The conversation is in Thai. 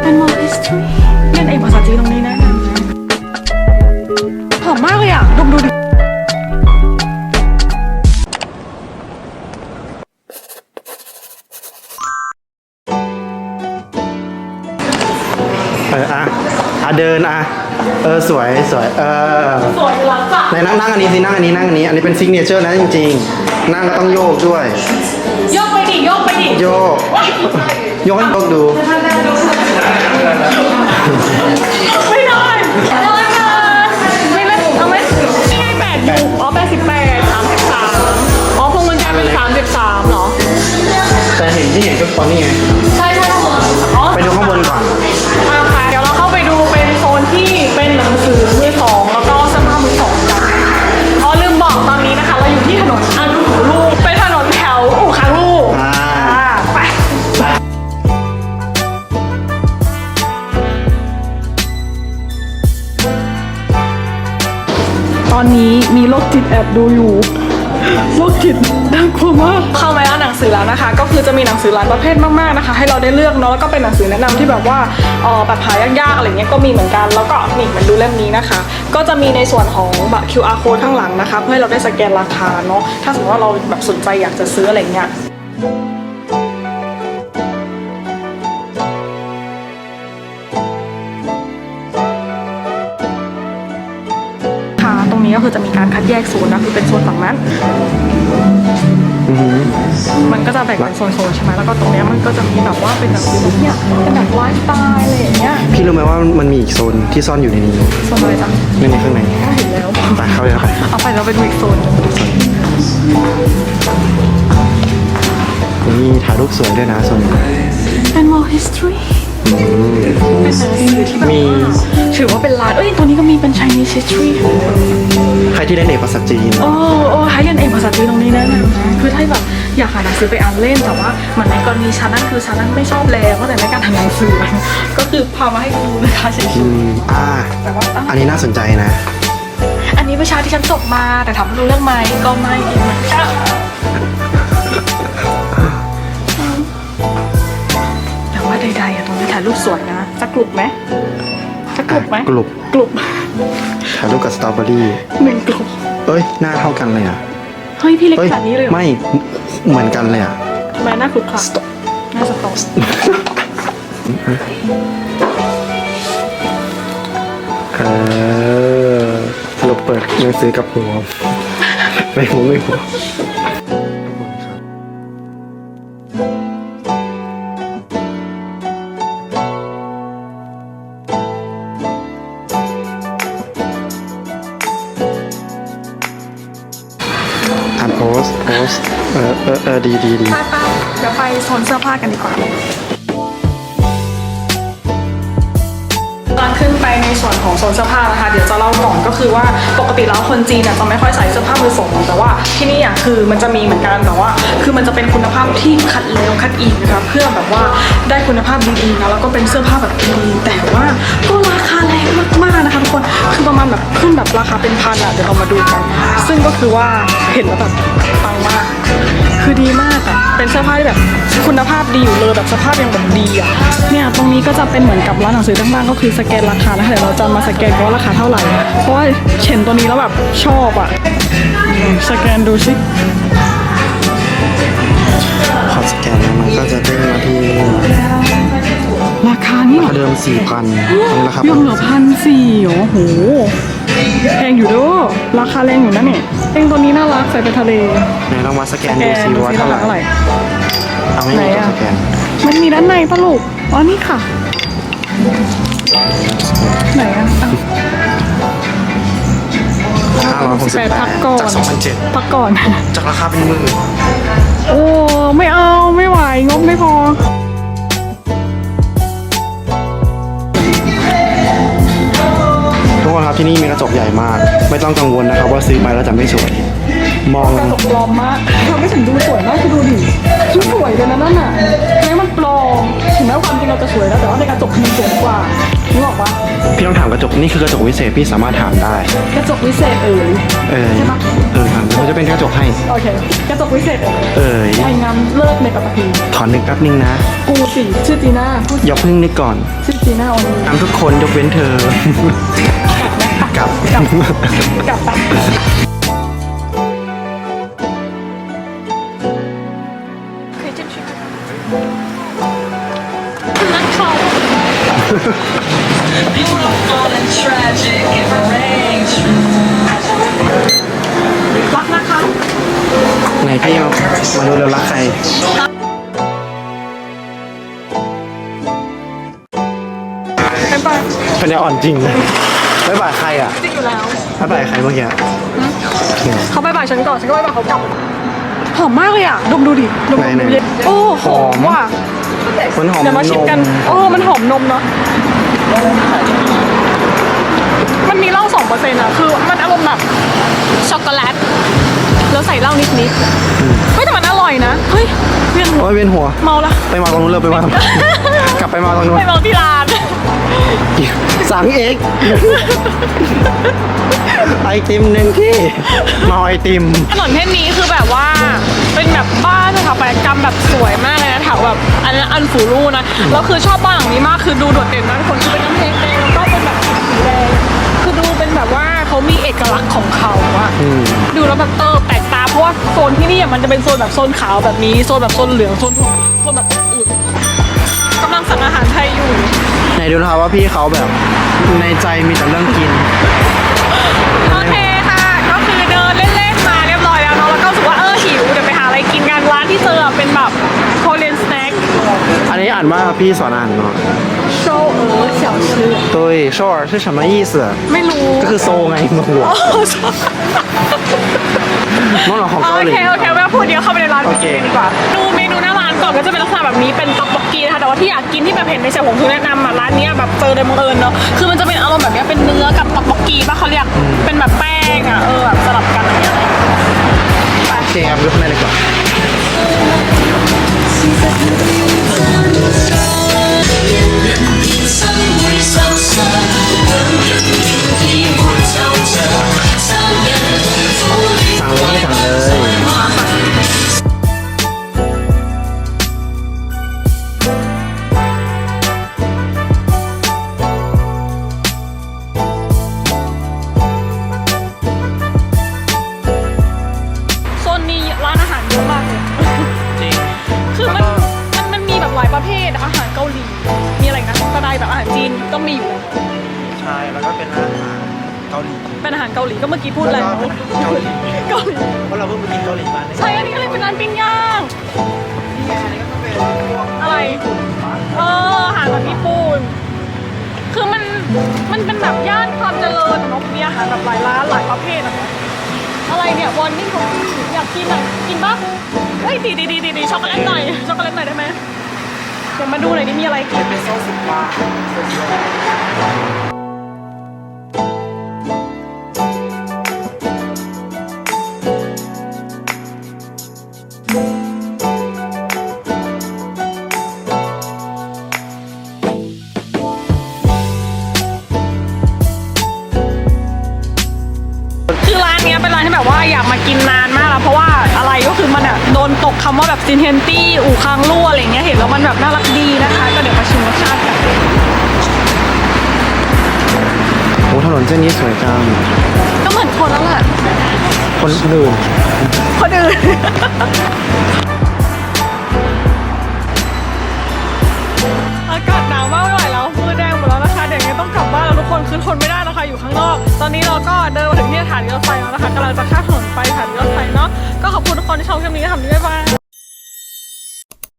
เป็นมอ history เรียนเอกภาษาจีนตรงนี้แนะนำนะหอมมากเลยอะดมดูดิเอออะอะเดินอะ เออสวยสวย เออสวยอยู่แล้วจ้ะไหนนั่งนั่งอันนี้สินั่งอันนี้นั่งอันนี้ อันนี้เป็นซิกเนเจอร์นะจริงๆ นั่งก็ต้องโยกด้วยโยกไป ดิโยกไปดิโยกโยกให้โยกดู ไม่ได้ไม่ได้ไม่เล่นเอาไหมนี่ไงแปดอยู่อ๋อแปดสิบแปดสามสิบสามอ๋อพวงกุญแจเป็นสามสิบสามเหรอ แต่เห็นที่เห็นก็ตอนนี้ไง อนนี้มีโรคจิตแอบดูอยู่โรคจิตน่ากลัวมากเข้ามาร้านหนังสือแล้วนะคะ ก็คือจะมีหนังสือหลายประเภทมากๆนะคะ ให้เราได้เลือกเนาะแล้วก็เป็นหนังสือแนะนำที่แบบว่าออแบบหายากๆอะไรเงี้ยก็มีเหมือนกัน แล้วก็นี่มือนดูเล่มนี้นะคะ ก็จะมีในส่วนของบัตร QR code ข้างหลังนะคะ เพื่อให้เราได้สแกนราคาเนาะถ้าสมมติว่าเราแบบสนใจอยากจะซื้ออะไรเงี้ย นี้ก็คือจะมีการคัดแยกโซนนะคือเป็นโซนฝั่งนั้นอือหือมันก็จะแบ่งเป็นโซนๆใช่ไหมแล้วก็ตรงเนี้ยมันก็จะมีแบบว่าเป็นหนังสือแบบเนี้ยเป็นแบบไลฟ์สไตล์อะไรอย่างเงี้ยพี่รู้ไหมว่ามันมีอีกโซนที่ซ่อนอยู่ในนี้โซนอะไรจ๊ะในนี้ข้างในเห็นแล้วไปเข้าเลยครับเอาไปเราไปดูอีกโซนหนึ่งนี่ถ่ายรูปสวยด้วยนะโซนนี้เป็น wall history เป็นหนังสือที่แบบมีว่าถือว่าเป็นร้านเอ้ยตัวนี้ก็มีเป็น Chinese history ใครที่เล่นเอกภาษาจีน โอ้โอ้ให้เรียนเอกภาษาจีนตรงนี้แนะนำนะคือถ้าแบบอยากหาหนังสือไปอ่านเล่นแต่ว่าเหมือนในกรณีฉันนั่นคือฉันนั่นไม่ชอบแล้วก็แต่ในการทำหนังสือ ก็คือพามาให้ดูนะคะเฉยอืมอ่า ๆแต่ว่าอะอันนี้น่าสนใจนะ อันนี้วิชาที่ฉันจบมาแต่ถามว่ารู้เรื่องไหมก็ไม่อีกเหมือนกันแต่ ว่าใดๆอะตรงนี้ถ่ายรูปสวยนะสักกลุ่มไหมสักกลุ่มไหมกลุ่มกลุ่มถ่ายรูปกับสตรอเบอรี่หนึ่งกลุ่มเอ้ยหน้าเท่ากันเลยอะเฮ้ยพี่เล็กเอ้ยขนาดนี้เลยเหรอไม่เหมือนกันเลยอะทำไมหน้าคลุกคลักหน้าสตอสเออสรุปเปิดหนังสือกับหัวไม่หัวไม่หัว สต์โพสเออเออเออดีดีดี ไปไปเดี๋ยวไปโซนเสื้อผ้ากันดีกว่า ขึ้นไปในส่วนของโซนเสื้อผ้านะคะ เดี๋ยวจะเล่าก่อนก็คือว่าปกติแล้วคนจีนเนี่ยจะไม่ค่อยใส่เสื้อผ้ามือสองแต่ว่าที่นี่อะคือมันจะมีเหมือนกันแต่ว่า คือมันจะเป็นคุณภาพที่คัดแล้วคัดอีกนะคะเพื่อแบบว่าได้คุณภาพดีๆนะแล้วก็เป็นเสื้อผ้าแบบดีแต่ว่าก็ราคาแรงมากๆนะคะทุกคนคือประมาณแบบขึ้นแบบราคาเป็นพันอะเดี๋ยวเรามาดูกัน ซึ่งก็คือว่าเห็นแล้วแบบปังมาก คือดีมากอะเป็นเสื้อผ้าที่แบบคุณภาพ ดีอยู่เลยแบบสภาพยังแบบดีอะเนี่ยตรงนี้ก็จะเป็นเหมือนกับร้านหนังสือต่างๆก็คือสแกนราคาแล้วเดี๋ยวเราจะมาสแกนกันว่าราคาเท่าไหร่เพราะว่าเห็นตัวนี้แล้วแบบชอบอะสแกนดูสิพอสแกนแล้วมันก็จะเด้งมาที่ราคานี่ราคาเดิมสี่พันอันนี้ราคายังเหลือพันสี่โอ้โหแพงอยู่เด้วยราคาแรงอยู่นะเนี่ยเองตัวนี้น่ารักใส่ไปทะเลไหนลองมาสแกนสแกดูนซิดูว่าสิเท่าราไหร่คา เท่าไหร่เอาไม่ไหนมีตัวอะสแกนมันมีด้านในปะลูกอ๋อนี่ค่ะ ไหนอะอะห้าร้อยหกสิบแปดแปพัดกก่อนจากสองพันเจ็ดพักก่อน จากราคาเป็นหมื่นโอ้ ไม่เอาไม่ไหว งบไม่พอ ทุกคนครับที่นี่มีกระจกใหญ่มาก ไม่ต้องกังวลนะครับว่าซื้อไปแล้วจะไม่สวย มอง กระจกปลอมมากทำให้ฉันดูสวยมากคือดูดิคือสวยเลยนะนั่นน่ะแม้มันปลอมถึงแม้ความจริงเราจะสวยแล้วแต่ว่าในกระจกมันสวยกว่านึกออกปะพี่ต้องต้องถามกระจกนี่คือกระจกวิเศษพี่สามารถถามได้ กระจกวิเศษเอ่ยเออใช่ปะเออถามเขาจะเป็นกระจกให้ โอเค กระจกวิเศษเอ่ยเอ่ยไอ้งามเลิศในปัตตภีถอนนึกแป๊บนึงนะ กูสิชื่อจีน่าพูดอย่าเพึ่งนึกก่อนชื่อจีน่าออนตามทุกคนยกเว้นเธอ กลับ กลับไปนั รักนะคะไหนพี่มามาดูเรารักใครเป็นไปปัญญาอ่อนจริงไม่บ่ายใครอะจริงอยู่แล้วไม่บ่ายใครเมื่อกี้เขาไปบ่ายฉันก่อนฉันก็ไปบ่ายเขากลับหอมมากเลยอะดมดูดิดมดูดิโอ้หอมว่ะ มันหอมเดี๋ยวมาชิมกันมโอ้มันหอมนมเนาะ มันมีเหล้าสองเปอร์เซ็นต์อะคือมันอารมณ์แบบช็อกโกแลต แล้วใส่เหล้านิดๆเฮ้ยแต่มันอร่อยนะ เฮ้ยเวียนหัวโอ้ยเวียนหัว เมาละ ไปมาตรงนู้นเลยไปมาตรงกลับไปมาตรงนู้น ไปเมาที่ร้าน สั่งเอกไอติมหนึ่งที่มาเอาไอติม ถนนเส้นนี้คือแบบว่า เป็นแบบบ้านสถาปัตยกรรมแบบสวยมากเลยนะแถวแบบอันนั้นอันฟูรูนะแล้วคือชอบบ้านหลังนี้มากคือดูโดดเด่นมากคนคือเป็นน้ำเพงแดงแล้วก็เป็นแบบสีแดงคือดูเป็นแบบว่าเขามีเอกลักษณ์ของเขาอะอืม ดูแล้วแบบเออแปลกตาเพราะว่าโซนที่นี่อะมันจะเป็นโซนแบบโซนขาวแบบนี้โซนแบบโซนเหลืองโซนโซนแบบอุ่นกำลังสั่งอาหารไทยอยู่ไห นดูนะครับว่าพี่เขาแบบในใจมีแต่เรื่องกิน โอเคค่ะ ก็คือเดินเล่นๆมาเรียบร้อยแล้วเนาะแล้วก็รู้สึกว่าเออหิวเดี๋ยวไปหาอะไรกินกันร้านที่เจออะเป็นแบบโคเรียนสแน็ค อันนี้อ่านว่าพี่สอนอ่านเนาะ โชว์เอ๋อเสี่ยวชื่อ 对โชว์是什么意思 ไม่รู้ ก็คือโซไงโซหัว โอ้โชว์ น้องหลองของ โอ เกาหลี เคโอเคไม่ต้องพูดเดียวเข้าไปในร้าน โอเค ดีกว่า ดูเมนูหน้าร้านก่ อนก็จะเป็นลักษณะแบบนี้เป็นต๊อกบกกีนะคะแต่ว่าที่อยากกินที่แบบเห็นในเซลผมคือแนะนำอะร้านเนี้ยแบบเจอโดยบังเอิญเนาะคือมันจะเป็นอารมณ์แบบเนี้ยเป็นเนื้อกับต๊อกบกกีป่ะเขาเรียกเป็นแบบแป้งอะเออแบบสลับกันอะไรอย่างเงี้ย โอเคครับดูข้างในเลยก่อน แบบอาหารจีนก็มีอยู่ ใช่แล้วก็เป็นอาหารเกาหลีเป็นอาหารเกาหลีก็เมื่อกี้พูดอะไรแล้วก็เป็นอาหารเกาหลีเกาหลีเพราะเราเพิ่งไปกินเกาหลีมาเนี่ยใช่อันนี้ก็เลยเป็นร้านปิ้งย่างนี่ไงอันนี้ก็เป็นพวกอะไรเอออาหารแบบญี่ปุ่นคือมันมันเป็นแบบย่านความเจริญอะเนาะมีอาหารแบบหลายร้านหลายประเภทอะเนาะอะไรเนี่ยวอนนิ่งของอยากกินอะกินปะเฮ้ยดีดีดีดีดีช็อกโกแลตหน่อยช็อกโกแลตหน่อยได้ไหม เดี๋ยวมาดูหน่อยนี่มีอะไรกิน เป็นโซ่สิบบาท มากินนานมากแล้วเพราะว่าอะไรก็คือมันอะโดนตกคำว่าแบบซินเทนตี้อู่คางรั่วอะไรเงี้ยเห็นแล้วมันแบบน่ารักดีนะคะ ก็เดี๋ยวมาชิมรสชาติกันโอ้ถนนเส้นนี้สวยจังก็เหมือนคนแล้วแหละคนอื่นคนอื่น